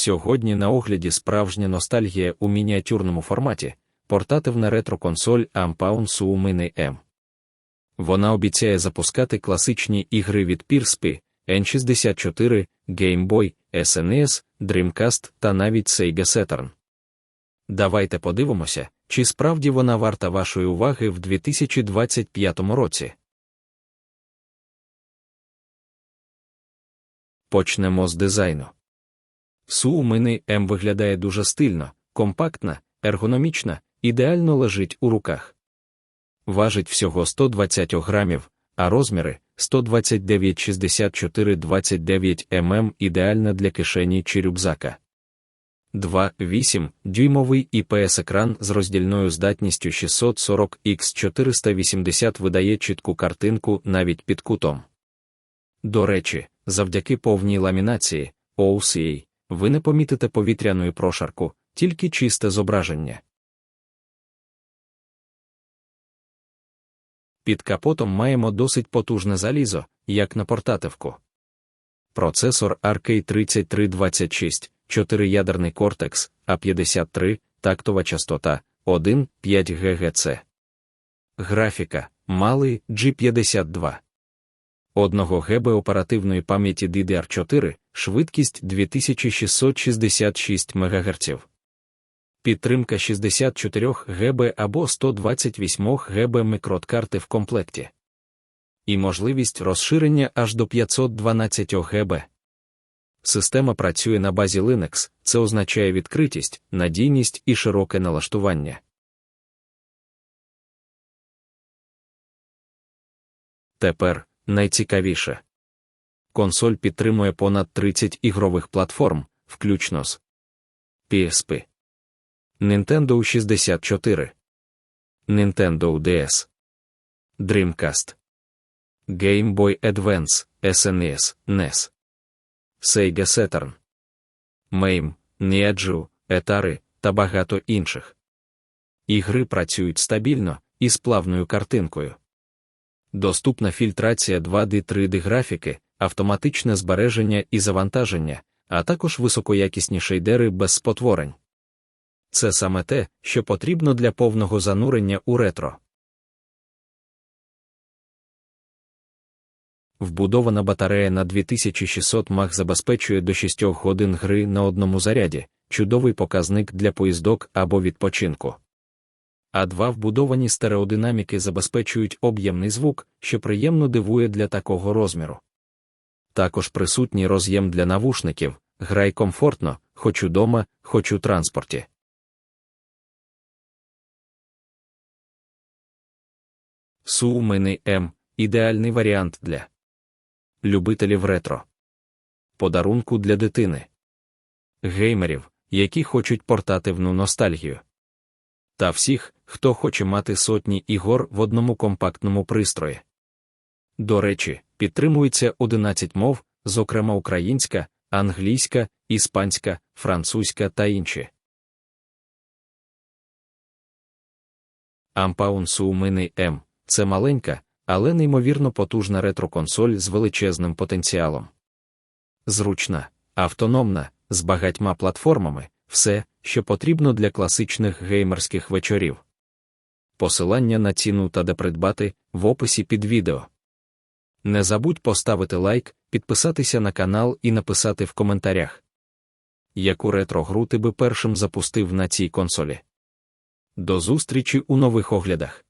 Сьогодні на огляді справжня ностальгія у мініатюрному форматі, портативна ретро-консоль Ampaun Mini M. Вона обіцяє запускати класичні ігри від PSP, N64, Game Boy, SNES, Dreamcast та навіть Sega Saturn. Давайте подивимося, чи справді вона варта вашої уваги в 2025 році. Почнемо з дизайну. Mini M виглядає дуже стильно, компактна, ергономічна, ідеально лежить у руках. Важить всього 120 грамів, а розміри 129 64 29 мм ідеальна для кишені чи рюкзака. 2,8 дюймовий IPS екран з роздільною здатністю 640 x 480 видає чітку картинку навіть під кутом. До речі, завдяки повній ламінації OCA, ви не помітите повітряної прошарку, тільки чисте зображення. Під капотом маємо досить потужне залізо, як на портативку. Процесор RK3326, 4-ядерний Cortex A53, тактова частота 1,5 ГГц. Графіка малий G52. 1 ГБ оперативної пам'яті DDR4, швидкість 2666 МГц. Підтримка 64 ГБ або 128 ГБ мікрокарти в комплекті. І можливість розширення аж до 512 ГБ. Система працює на базі Linux, це означає відкритість, надійність і широке налаштування. Тепер найцікавіше. Консоль підтримує понад 30 ігрових платформ, включно з PSP, Nintendo 64, Nintendo DS, Dreamcast, Game Boy Advance, SNES, NES, Sega Saturn, MAME, Neo Atari та багато інших. Ігри працюють стабільно і з плавною картинкою. Доступна фільтрація 2D 3D графіки, автоматичне збереження і завантаження, а також високоякісні шейдери без спотворень. Це саме те, що потрібно для повного занурення у ретро. Вбудована батарея на 2600 мАх забезпечує до 6 годин гри на одному заряді, чудовий показник для поїздок або відпочинку. А два вбудовані стереодинаміки забезпечують об'ємний звук, що приємно дивує для такого розміру. Також присутній роз'єм для навушників, грай комфортно, хоч удома, хоч у транспорті. Mini M – ідеальний варіант для любителів ретро, подарунку для дитини, геймерів, які хочуть портативну ностальгію, та всіх, хто хоче мати сотні ігор в одному компактному пристрої. До речі, підтримується 11 мов, зокрема українська, англійська, іспанська, французька та інші. Ampaun Mini M – це маленька, але неймовірно потужна ретро-консоль з величезним потенціалом. Зручна, автономна, з багатьма платформами, все, що потрібно для класичних геймерських вечорів. Посилання на ціну та де придбати в описі під відео. Не забудь поставити лайк, підписатися на канал і написати в коментарях, яку ретро-гру ти би першим запустив на цій консолі. До зустрічі у нових оглядах.